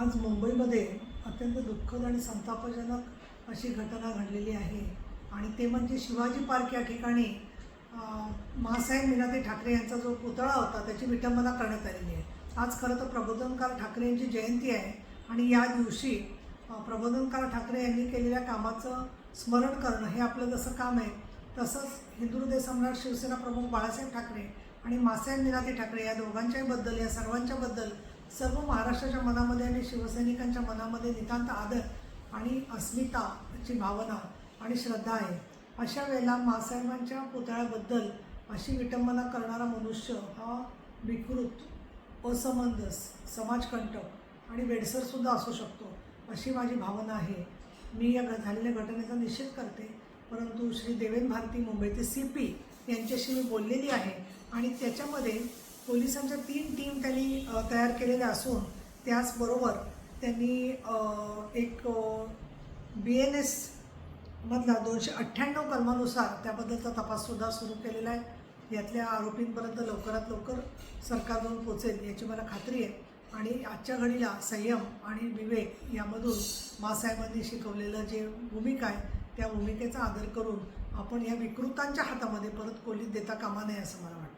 आज मुंबईमध्ये अत्यंत दुःखद आणि संतापजनक अशी घटना घडलेली आहे. आणि ते म्हणजे शिवाजी पार्क या ठिकाणी महासाहेब मीनाते ठाकरे यांचा जो पुतळा होता त्याची विटंबना करण्यात आलेली आहे. आज खरं तर प्रबोधनकार ठाकरे यांची जयंती आहे आणि या दिवशी प्रबोधनकार ठाकरे यांनी केलेल्या कामाचं स्मरण करणं हे आपलं जसं काम आहे तसंच हिंदू हृदय सम्राट शिवसेना प्रमुख बाळासाहेब ठाकरे आणि मासाहेब मीनाते ठाकरे या दोघांच्याही बद्दल या सर्वांच्याबद्दल सर्व महाराष्ट्राच्या मनामध्ये आणि शिवसैनिकांच्या मनामध्ये नितांत आदर आणि अस्मिताची भावना आणि श्रद्धा आहे. अशा वेळेला मासाहेबांच्या पुतळ्याबद्दल अशी विटंबना करणारा मनुष्य हा विकृत असमंजस समाजकंटक आणि वेडसरसुद्धा असू शकतो अशी माझी भावना आहे. मी या झालेल्या घटनेचा निषेध करते परंतु श्री देवेंद्र भारती मुंबईचे सी पी यांच्याशी मी बोललेली आहे आणि त्याच्यामध्ये पोलिसांच्या तीन टीम त्यांनी तयार केलेल्या असून त्याचबरोबर त्यांनी एक बी एन एस मधला दोनशे अठ्ठ्याण्णव कलमानुसार त्याबद्दलचा तपाससुद्धा सुरू केलेला आहे. यातल्या आरोपींपर्यंत लवकरात लवकर सरकार जाऊन पोचेल याची मला खात्री आहे. आणि आजच्या घडीला संयम आणि विवेक यामधून मासाहेबांनी शिकवलेलं जे भूमिका आहे त्या भूमिकेचा आदर करून आपण या विकृतांच्या हातामध्ये परत कोलीत देता कामा नये असं मला वाटतं.